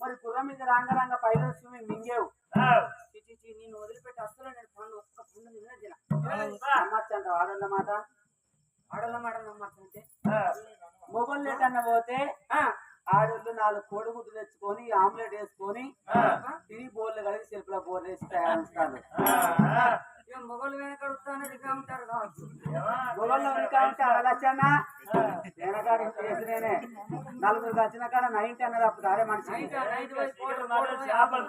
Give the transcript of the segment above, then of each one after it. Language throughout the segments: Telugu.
మరి గుర్రం మీద రాంగ రాంగ పైన వస్తుంది మింగేవు. నేను వదిలిపెట్టి అసలు నేను పండు ఒక్క పండు తిన నమ్మచ్చంట ఆడోళ్ళ మాట? ఆడోళ్ళ మాట నమ్మచ్చంటే? మొగోళ్ళు ఎటన్నా పోతే ఆడోళ్ళు నాలుగు కోడిగుడ్డు తెచ్చుకొని ఆమ్లెట్ వేసుకొని తిరిగి బోర్లు కలిగి చెరుపుల బోర్లు వేసి తయారు మొగలు వెనక అడుగుతానట్టుగా ఉంటారు కావచ్చు ఇంకా వెనకాడ నలుగురు వచ్చిన కాడ నైన్టీ అన్నది అప్పుడు అరే మనిషి. చేపలు.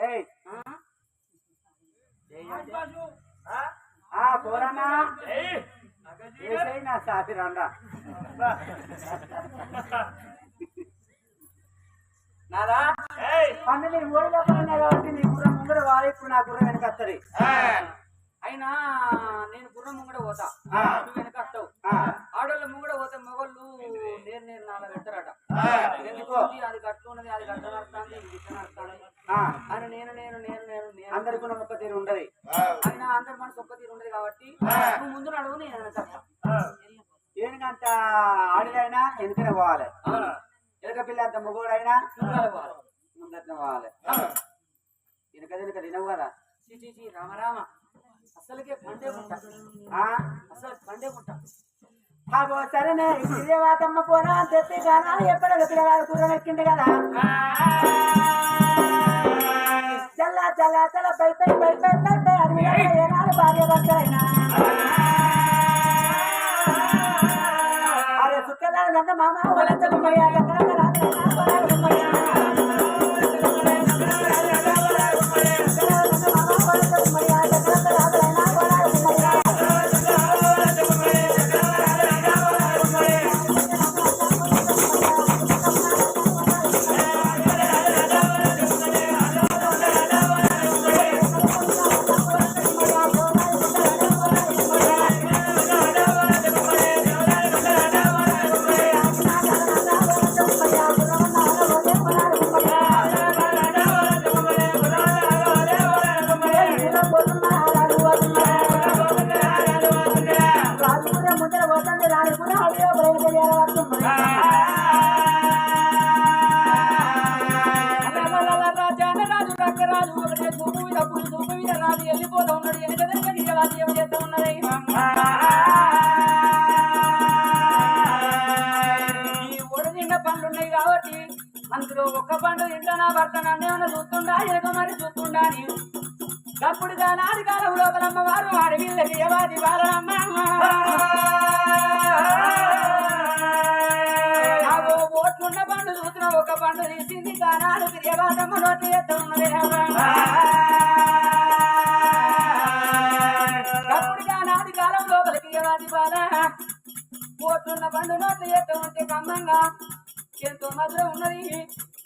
ఏయ్. ఆ? ఆ పోరన్నా ఏసై నా సాటి రండా. నాదా? పన్ను నీ ఓడి తప్పకుండా కాబట్టి నీ గుర్రం ముందర వాళ్ళు ఇప్పుడు నా గుర్రం వెనక వస్తుంది అయినా నేను గుర్రం ముంగడ పోతా. నువ్వు వెనక వస్తావు ఆ. ఆడోళ్ళ ముంగడ పోతే మొగళ్ళు నేను నేను నాలుగు పెడతారట అది గట్లు ఉన్నది అది గట్ట నడుస్తుంది ఇది ఆ, అని నేను నేను నేను నేను నేను అందరికి ఉన్న మొక్క తీరు ఉండదు. అయినా అందరి మనసు ఒక్క తీరు ఉండదు కాబట్టి నువ్వు ముందు నడువు నేను వెనక. ఏనుగంత ఆడిదైనా వెనుకనే పోవాలి. ఎనక పిల్ల అంత మొగోడైనా? ముందర పోవాలి. ముందరనే పోవాలి తినవు కదా? చీ చీ అసలుకే పండే ఉంటా అసలు పండే ఉంటా అగో సరేనే ఇదేవాతమ్మ పోనా తెప్పి కానా ఎక్కడ పిల్లగాడు గుర్రం ఎక్కింది కదా? చల్ల చల్ల చల్ల పై పై పై పై పై పై అది ఏనాడు భార్య భర్తలైనా అరే సుక్కలాడంటే మామ ఒలంత గుమ్మయ్య పులి చూపు వెళ్ళిపోతా ఉన్నాడు వెనక వెనక దిగ రాజు చేస్తా ఉన్నది. ఈ పండ్లు ఉన్నాయి కాబట్టి అందులో ఒక్క పండు ఇంట్లో నా భర్త నన్నేమన్నా చూస్తుండా? ఎనక మరి చూస్తుండా అని. అప్పుడుగా నాది కాలం లోపలమ్మ వారు అడవిల్లకి యవాది బాలమ్మ ఆగో ఓట్లున్న పండు చూసిన ఒక పండు తీసింది. కానాడు తిరిగేవాదమ్మ నోట్లు ఎత్త వస్తున్న పండు నోట్లు ఎత్త ఉంటే కమ్మంగా ఎంతో మధురం ఉన్నది.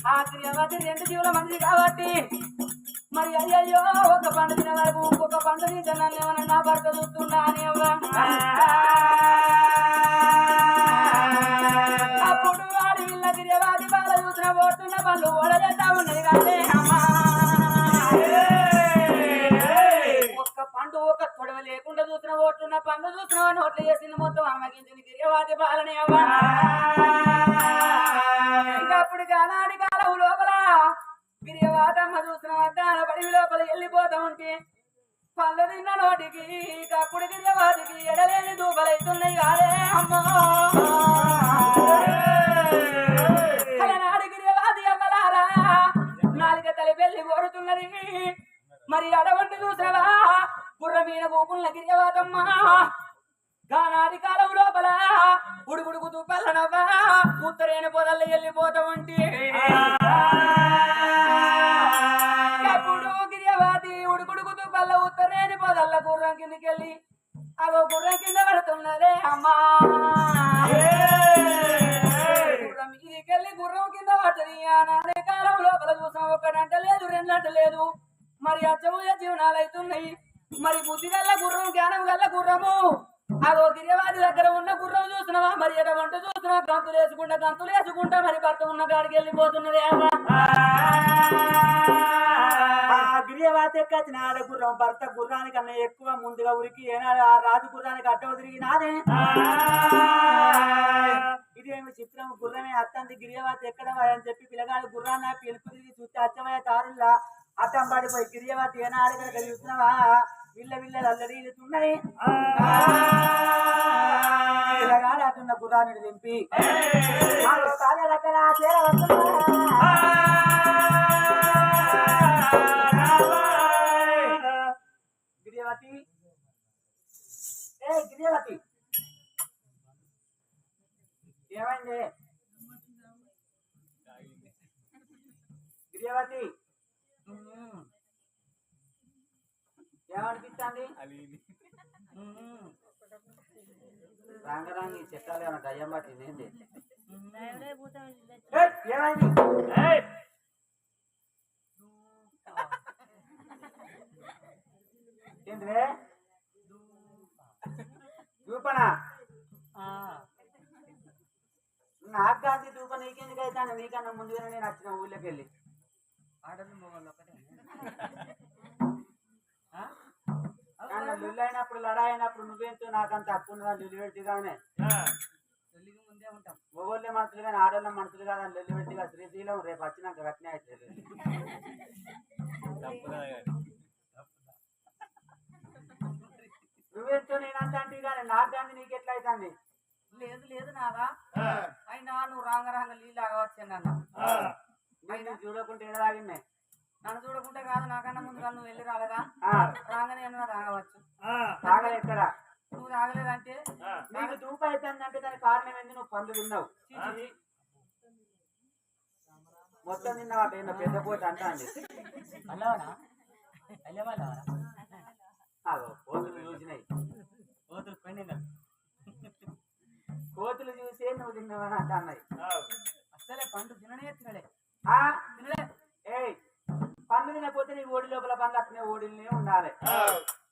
ఆ క్రియవతి ఎంత జీవుల మంది కాబట్టి. మరి అయ్యయ్యో ఒక పండు తిన వరకు ఇంకొక పండు తింటానని నా భర్త చూస్తున్నా అని అప్పుడు వాడి వీళ్ళ గిరివాది బాల చూసిన పోతున్న పళ్ళు ఓడలేస్తా ఉన్నది కానీ అమ్మ ఓట్లున్న పండు చూసిన నోట్లు చేసింది మొత్తం అమ్మగించింది గిరివాది బాలని అవ్వా. అప్పుడు గానాడి కాలం లోపల గిరివాదమ్మ చూసిన వద్దాన పడి లోపల వెళ్ళిపోతా ఉంటే పళ్ళు తిన్న నోటికి అప్పుడు గిరివాదికి ఎడలేని దూపలైతున్నాయి కాదే అమ్మో. ఉత్తరేణ పొదల్లో వెళ్ళిపోతా ఉంటే అప్పుడు గిరియవాది ఉడుకుడుకుతూ పల్ల ఉత్తరేణి పొదల్ల గుర్రం కిందకెళ్ళి అగో గుర్రం కింద పడుతున్నదే అమ్మా. గుర్రం గుర్రం కింద పడుతుంది అనే కాలం లోపల చూసాం ఒకటంట లేదు రెండంట లేదు. మరి అచ్చముయ జీవనాలు అవుతున్నాయి. మరి బుద్ధి గల్ల గుర్రం జ్ఞానం గల్ల గుర్రము. అదో గిరివాది దగ్గర ఉన్న గుర్రం చూసినవా? మరి ఎటువంటి చూసినా గంతులు వేసుకుంటా గంతులు వేసుకుంటా మరి భర్త ఉన్న కాడికి వెళ్ళిపోతున్నది గిరియవాత ఎక్కచ్చిన ఆడ గుర్రం భర్త గుర్రానికన్నా ఎక్కువ ముందుగా ఉరికి ఏనాడు ఆ రాజు గుర్రానికి అడ్డం తిరిగినాదే? ఇదేమి చిత్రం? గుర్రమే అత్తంది గిరియవాత ఎక్కడవా అని చెప్పి పిల్లగాడు గుర్రాన్ని పిలుపు తిరిగి చూస్తే అచ్చమయ్య తారుల్లా అడ్డం పడిపోయి గిరియవాత ఏనాడు కనుక చూస్తున్నావా విల్ల విల్ల అల్లడి ఇల్లుతున్నది పిల్లగాడు అటున్న గుర్రాన్ని దింపి. గిరియవతి ఏ గిరియవతి ఏమైంది? గిరియవతి ఏమనిపిస్తుంది. రంగరాంగి చెట్టాలు ఏమన్నా దయ్యం పట్టింది ఏంటి ఏయ్, ఏమైంది? ఏంటిదే దూపన? నాకు కాదు దూప నీకెందుకు అవుతాను నీకన్నా ముందుగానే నేను వచ్చిన ఊళ్ళోకి వెళ్ళి. ఆడలు మొగలు ఒకటే లుల్లు అయినప్పుడు లడా అయినప్పుడు నువ్వేంటో నాకంత హక్కు ఉన్నదని లుల్లు పెట్టిగానే? లుల్లికి ముందే ఉంటాం. మొగోళ్ళే మనుషులు కానీ ఆడోళ్ళ మనుషులు కాదని లుల్లు పెట్టిగా శ్రీశీలం రేపు వచ్చినాక కట్నే అవుతుంది నువ్వేంటో నేనంత అంటే కానీ నాకు కానీ నీకు ఎట్లా అవుతుంది? లేదు లేదు నాదా అయినా నువ్వు రాంగ రాంగ నీళ్ళు ఆగవచ్చానన్న నేను చూడకుంటే ఏడాగిన్నే నన్ను చూడకుంటే కాదు నాకన్నా ముందుగా నువ్వు వెళ్ళి రాలేదా? రాగానే అన్నా తాగవచ్చు తాగలే ఎక్కడ నువ్వు తాగలేదంటే నీకు దూప అవుతుందంటే దానికి కారణం ఏంది? నువ్వు పండు తిన్నావు. మొత్తం తిన్నావాట ఏందో పెద్ద పోటీ అంటా అండి కోతులు చూసినాయి. కోతులు చూసే నువ్వు తిన్నావని అంట అన్నాయి అసలే పండు తిననే తినలే. ఆ, తినలే పండు తినకపోతే నీ ఓడి లోపల పండ్లు అట్నే ఓడిల్నే ఉండాలి.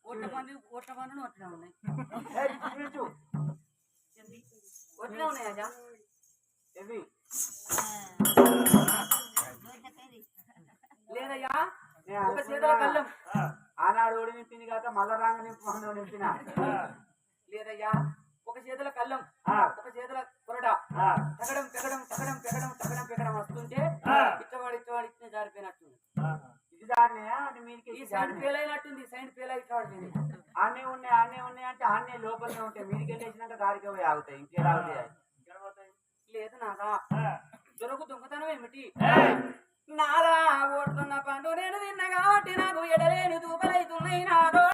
ఓట్ల పండు ఓట్ల పండును ఒట్టినా ఉన్నాయి. ఒట్టినా ఉన్నాయి ఇవి లేదయ్యా. ఒక చేతిలో కళ్ళం ఆనాడు ఓడి నింపింది కాక మళ్ళా రాంగ నింపు నింపిన? లేదయ్యా. ఒక చేతిలో కళ్ళం ఆ, ఒక చేతిలో కొరడ. తగడం పెగడం తగడం పెగడం తగడం పెగడం ఈ సైడ్ ఫెయిల్ అయినట్టుంది సైడ్ ఫెయిల్ అయితే పడింది ఆనే ఉన్నాయి ఆనే ఉన్నాయి అంటే ఆనే లోపలనే ఉంటాయి. మీరికి వెళ్ళేసినాక గారికి పోయి ఆగుతాయి ఇంకేం ఆగుతాయి లేదు నాదా? దొరకు దొంగతనం ఏమిటి? నాదా ఓడుతున్న పండు నేను తిన్న కాబట్టి నాకు ఎడలేని దూపలైతున్నాయి నాదో.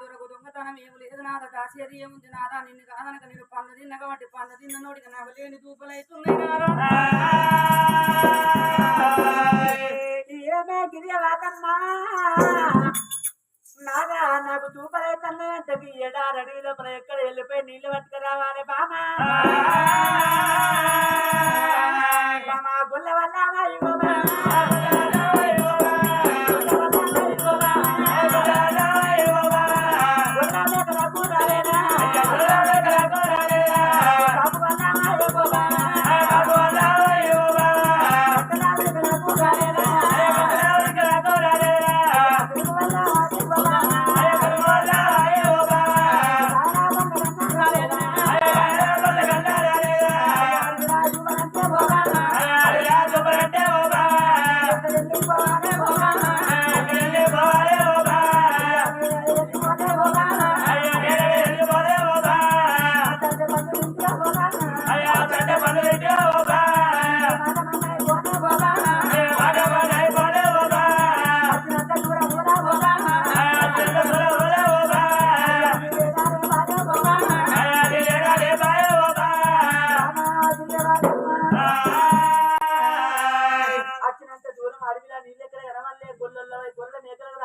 దొరకు దొంగతనం ఏమి లేదు నాదా? దాచేది ఏముంది నాదా? తిన్న కాబట్టి పండు తిన్న నోడికి నాకు లేని గిరియవాతమ్మా నాగా నాకు చూపలైతన్నా అంటే ఎడారడి లోపల ఎక్కడ వెళ్ళిపోయి నీళ్ళు పట్టుకురావాలి బామా.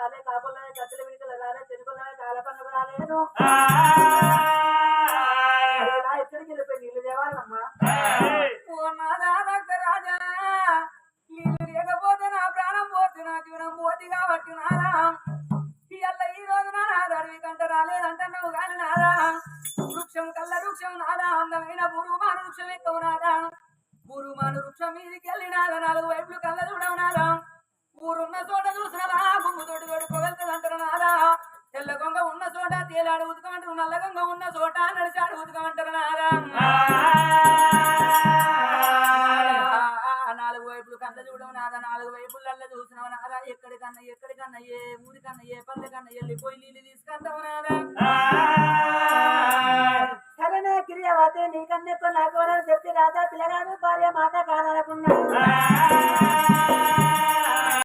రాలే విడికలు కాల పండుగ ఎక్కడికి వెళ్ళిపోయి నీళ్ళు నాదా రాజా నీళ్ళు లేకపోతే నా ప్రాణం పోతే నా జీవనం పోతి కాబట్టి ఇవాళ ఈ రోజు నా అడవి కంట రాలేదంటున్నావు కానీ నాదా వృక్షం కల్ల వృక్షం నాదా అందమైన పురుగు మాన వృక్షం ఎక్కువ గురుమాను వృక్షం మీదకి వెళ్ళినాదా నాలుగు వైపులు కళ్ళ చూడవనాదా ఊరున్న చోట చూసినవా? తోడు తోటి తోటి పొగలుతుందంటారు నాదా? తెల్ల గొంగ ఉన్న చోట తేలాడు ఉతుకమంటారు నల్ల గొంగ ఉన్న చోట నడిచాడు ఉతకమంటారు నారా నాలుగు వైపులు కళ్ళ చూడవు నాదా? నాలుగు వైపులల్లో చూసినావు నాదా? ఎక్కడికన్నా ఎక్కడికన్నా ఏ ఊరికన్నా ఏ పల్లెకన్నా వెళ్ళిపోయి నీళ్ళు తీసుకెళ్తావు నాదా? సరేనే గిరియవతే వాతే నీకన్నెప్పుడు నాకు చెప్పి రాజా పిల్లగాడు భార్య మాట కాదనుకున్నా